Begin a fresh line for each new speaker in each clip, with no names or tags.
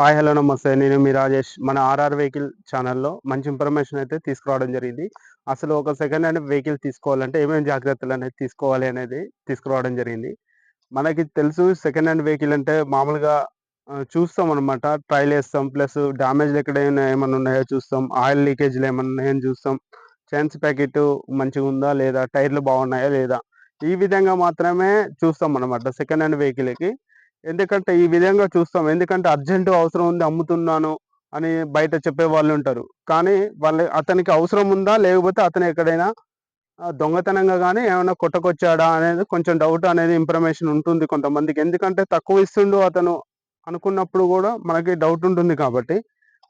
Hi hello నమస్తే. నేను మీ రాజేష్. మన ఆర్ఆర్ వెహికల్ ఛానల్లో మంచి ఇన్ఫర్మేషన్ అయితే తీసుకురావడం జరిగింది. అసలు ఒక సెకండ్ హ్యాండ్ వెహికల్ తీసుకోవాలంటే ఏమేమి జాగ్రత్తలు అనేది తీసుకోవాలి అనేది తీసుకురావడం జరిగింది. మనకి తెలుసు సెకండ్ హ్యాండ్ వెహికల్ అంటే మామూలుగా చూస్తాం అనమాట ట్రైల్ వేస్తాం ప్లస్ డ్యామేజ్ ఎక్కడైనా ఏమైనా ఉన్నాయో చూస్తాం. ఆయిల్ లీకేజ్లు ఏమైనా ఉన్నాయని చూస్తాం. చైన్స్ ప్యాకెట్ మంచిగా ఉందా లేదా? టైర్లు బాగున్నాయా లేదా? ఈ విధంగా మాత్రమే చూస్తాం అనమాట సెకండ్ హ్యాండ్ వెహికల్కి. ఎందుకంటే ఈ విధంగా చూస్తాం. ఎందుకంటే అర్జెంటు అవసరం ఉంది అమ్ముతున్నాను అని బయట చెప్పే వాళ్ళు ఉంటారు. కానీ వాళ్ళ అతనికి అవసరం ఉందా? లేకపోతే అతను ఎక్కడైనా దొంగతనంగా కానీ ఏమైనా కొట్టకొచ్చాడా అనేది కొంచెం డౌట్ అనేది ఇన్ఫర్మేషన్ ఉంటుంది కొంతమందికి. ఎందుకంటే తక్కువ ఇస్తుండు అతను అనుకున్నప్పుడు కూడా మనకి డౌట్ ఉంటుంది కాబట్టి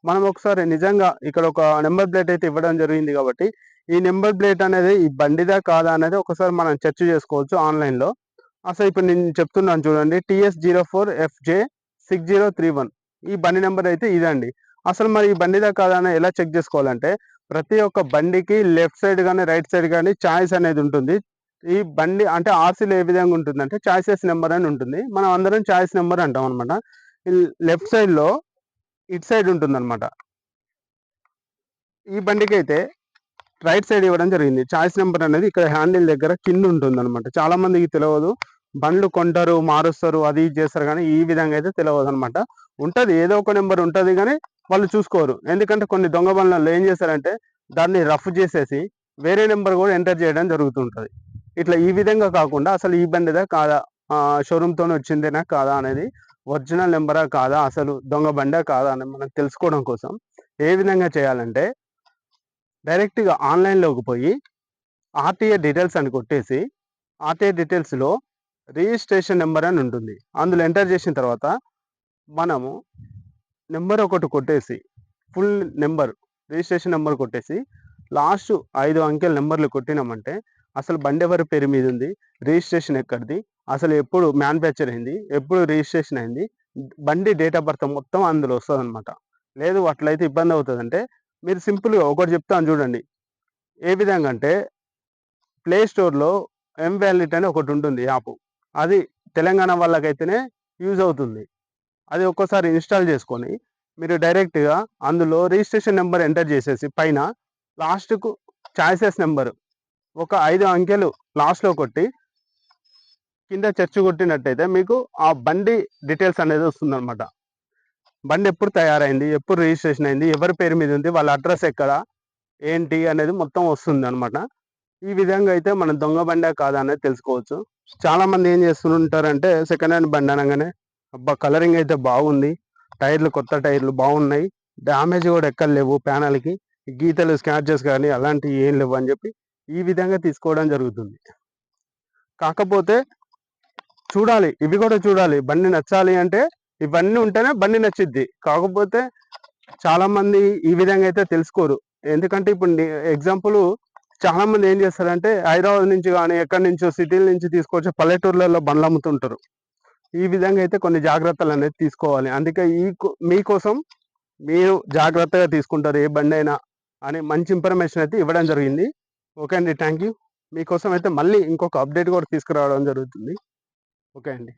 మనం ఒకసారి నిజంగా ఇక్కడ ఒక నెంబర్ ప్లేట్ అయితే ఇవ్వడం జరిగింది కాబట్టి ఈ నెంబర్ ప్లేట్ అనేది ఈ బండిదా కాదా అనేది ఒకసారి మనం చర్చ చేసుకోవచ్చు ఆన్లైన్లో. అసలు ఇప్పుడు నేను చెప్తున్నాను చూడండి TS zero four FJ six zero three one. ఈ బండి నెంబర్ అయితే ఇదండి. అసలు మరి ఈ బండిదా కాదని ఎలా చెక్ చేసుకోవాలంటే ప్రతి ఒక్క బండికి లెఫ్ట్ సైడ్ కానీ రైట్ సైడ్ కానీ ఛాయిస్ అనేది ఉంటుంది. ఈ బండి అంటే ఆర్సీలు ఏ విధంగా ఉంటుంది అంటే ఛాయిసెస్ నెంబర్ అని ఉంటుంది. మనం అందరం ఛాయిస్ నెంబర్ అంటాం అనమాట లెఫ్ట్ సైడ్లో ఇటు సైడ్ ఉంటుంది అనమాట ఈ బండికి అయితే రైట్ సైడ్ ఇవ్వడం జరిగింది. ఛాయిస్ నెంబర్ అనేది ఇక్కడ హ్యాండిల్ దగ్గర కింద ఉంటుంది అనమాట చాలా మందికి తెలియదు బండ్లు కొంటారు మారుస్తారు అది చేస్తారు కానీ ఈ విధంగా అయితే తెలియదు అనమాట ఉంటుంది ఏదో ఒక నెంబర్ ఉంటుంది కానీ వాళ్ళు చూసుకోరు. ఎందుకంటే కొన్ని దొంగ బండ్లలో ఏం చేస్తారంటే దాన్ని రఫ్ చేసేసి వేరే నెంబర్ కూడా ఎంటర్ చేయడం జరుగుతుంటుంది. ఇట్లా ఈ విధంగా కాకుండా అసలు ఈ బండిదా కాదా? షోరూమ్తో వచ్చిందేనా కాదా అనేది ఒరిజినల్ నెంబరా కాదా? అసలు దొంగ బండా కాదా అని మనం తెలుసుకోవడం కోసం ఏ విధంగా చేయాలంటే డైరెక్ట్గా ఆన్లైన్లోకి పోయి ఆర్టీఏ డీటెయిల్స్ అని కొట్టేసి ఆర్టీఏ డీటెయిల్స్లో రిజిస్ట్రేషన్ నెంబర్ అని ఉంటుంది. అందులో ఎంటర్ చేసిన తర్వాత మనము నెంబర్ ఒకటి కొట్టేసి ఫుల్ నెంబర్ రిజిస్ట్రేషన్ నెంబర్ కొట్టేసి లాస్ట్ ఐదు అంకెల నెంబర్లు కొట్టినామంటే అసలు బండి ఎవరి పేరు మీద ఉంది? రిజిస్ట్రేషన్ ఎక్కడిది? అసలు ఎప్పుడు మ్యానుఫ్యాక్చర్ అయింది? ఎప్పుడు రిజిస్ట్రేషన్ అయింది? బండి డేట్ ఆఫ్ బర్త్ మొత్తం అందులో వస్తుంది అనమాట లేదు అట్లయితే ఇబ్బంది అవుతుందంటే మీరు సింపుల్గా ఒకటి చెప్తాను చూడండి. ఏ విధంగా అంటే ప్లే స్టోర్లో ఎం వ్యాలిట్ అని ఒకటి ఉంటుంది యాప్. అది తెలంగాణ వాళ్ళకైతేనే యూజ్ అవుతుంది. అది ఒక్కోసారి ఇన్స్టాల్ చేసుకొని మీరు డైరెక్ట్గా అందులో రిజిస్ట్రేషన్ నెంబర్ ఎంటర్ చేసేసి పైన లాస్ట్కు ఛాయిసెస్ నెంబర్ ఒక ఐదు అంకెలు లాస్ట్లో కొట్టి కింద చర్చ కొట్టినట్టయితే మీకు ఆ బండి డీటెయిల్స్ అనేది వస్తుందన్నమాట. బండి ఎప్పుడు తయారైంది ఎప్పుడు రిజిస్ట్రేషన్ అయింది ఎవరి పేరు మీద ఉంది వాళ్ళ అడ్రస్ ఎక్కడ ఏంటి అనేది మొత్తం వస్తుంది అనమాట ఈ విధంగా అయితే మనం దొంగ బండే కాదా అనేది తెలుసుకోవచ్చు. చాలా మంది ఏం చేస్తుంటారంటే సెకండ్ హ్యాండ్ బండి అనగానే అబ్బా కలరింగ్ అయితే బాగుంది. టైర్లు కొత్త టైర్లు బాగున్నాయి. డ్యామేజ్ కూడా ఎక్కడ లేవు ప్యానల్కి. గీతలు స్క్రాచెస్ కానీ అలాంటివి ఏం లేవు అని చెప్పి ఈ విధంగా తీసుకోవడం జరుగుతుంది. కాకపోతే చూడాలి. ఇవి కూడా చూడాలి. బండి నచ్చాలి అంటే ఇవన్నీ ఉంటేనే బండి నచ్చిద్ది. కాకపోతే చాలామంది ఈ విధంగా అయితే తెలుసుకోరు. ఎందుకంటే ఇప్పుడు ఎగ్జాంపుల్ చాలా మంది ఏం చేస్తారంటే హైదరాబాద్ నుంచి కానీ ఎక్కడి నుంచో సిటీల నుంచి తీసుకొచ్చి పల్లెటూర్లలో బండ్లు అమ్ముతుంటారు. ఈ విధంగా అయితే కొన్ని జాగ్రత్తలు అనేది తీసుకోవాలి. అందుకే ఈ మీకోసం మీరు జాగ్రత్తగా తీసుకుంటారు ఏ బండి అయినా అని మంచి ఇన్ఫర్మేషన్ అయితే ఇవ్వడం జరిగింది. ఓకే అండి థ్యాంక్ యూ. మీకోసం అయితే మళ్ళీ ఇంకొక అప్డేట్ కూడా తీసుకురావడం జరుగుతుంది. ఓకే అండి.